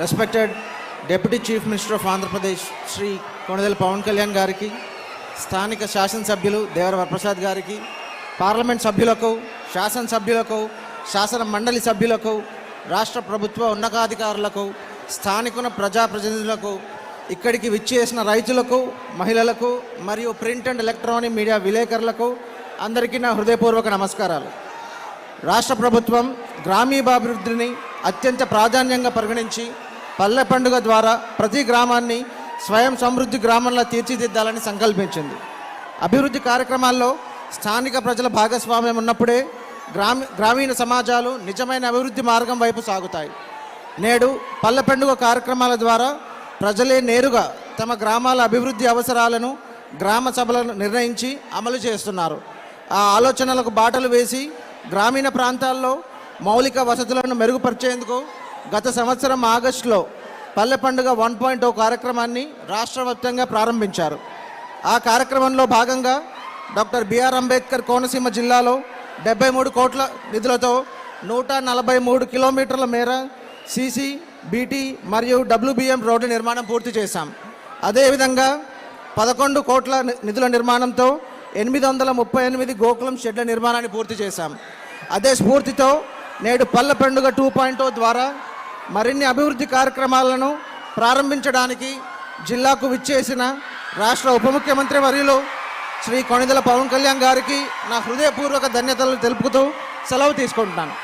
Respected deputy chief minister of Andhra Pradesh Shri Konidela Pawan Kalyan గారికి స్థానిక శాసనసభ్యులు దేవర వరప్రసాద్ గారికి పార్లమెంట్ సభ్యులకు శాసనసభ్యులకు శాసన మండలి సభ్యులకు రాష్ట్ర ప్రభుత్వ ఉన్నతాధికారులకు స్థానికుల ప్రజాప్రతినిధులకు ఇక్కడికి విచ్చేసిన రైతులకు మహిళలకు మరియు ప్రింట్ అండ్ ఎలక్ట్రానిక్ మీడియా విలేకరులకు అందరికీ నా హృదయపూర్వక నమస్కారాలు. రాష్ట్ర ప్రభుత్వం గ్రామీణాభివృద్ధిని అత్యంత ప్రాధాన్యంగా పరిగణించి పల్లె పండుగ ద్వారా ప్రతి గ్రామాన్ని స్వయం సమృద్ధి గ్రామంలో తీర్చిదిద్దాలని సంకల్పించింది. అభివృద్ధి కార్యక్రమాల్లో స్థానిక ప్రజల భాగస్వామ్యం ఉన్నప్పుడే గ్రామీ గ్రామీణ సమాజాలు నిజమైన అభివృద్ధి మార్గం వైపు సాగుతాయి. నేడు పల్లె పండుగ కార్యక్రమాల ద్వారా ప్రజలే నేరుగా తమ గ్రామాల అభివృద్ధి అవసరాలను గ్రామ సభలను నిర్ణయించి అమలు చేస్తున్నారు. ఆ ఆలోచనలకు బాటలు వేసి గ్రామీణ ప్రాంతాల్లో మౌలిక వసతులను మెరుగుపరిచేందుకు గత సంవత్సరం ఆగస్టులో పల్లె పండుగ వన్ పాయింట్ ఓ కార్యక్రమాన్ని రాష్ట్ర వ్యాప్తంగా ప్రారంభించారు. ఆ కార్యక్రమంలో భాగంగా డాక్టర్ బిఆర్ అంబేద్కర్ కోనసీమ జిల్లాలో డెబ్బై మూడు కోట్ల నిధులతో నూట నలభై మూడు కిలోమీటర్ల మేర సీసీ బీటీ మరియు డబ్ల్యూబీఎం రోడ్డు నిర్మాణం పూర్తి చేశాం. అదేవిధంగా పదకొండు కోట్ల నిధుల నిర్మాణంతో ఎనిమిది వందల ముప్పై ఎనిమిది గోకులం షెడ్ల నిర్మాణాన్ని పూర్తి చేశాం. అదే స్ఫూర్తితో నేడు పల్లె పండుగ టూ పాయింట్ ద్వారా మరిన్ని అభివృద్ధి కార్యక్రమాలను ప్రారంభించడానికి జిల్లాకు విచ్చేసిన రాష్ట్ర ఉప ముఖ్యమంత్రి వర్యులు శ్రీ కొణిదల పవన్ కళ్యాణ్ గారికి నా హృదయపూర్వక ధన్యతలు తెలుపుతూ సెలవు తీసుకుంటున్నాను.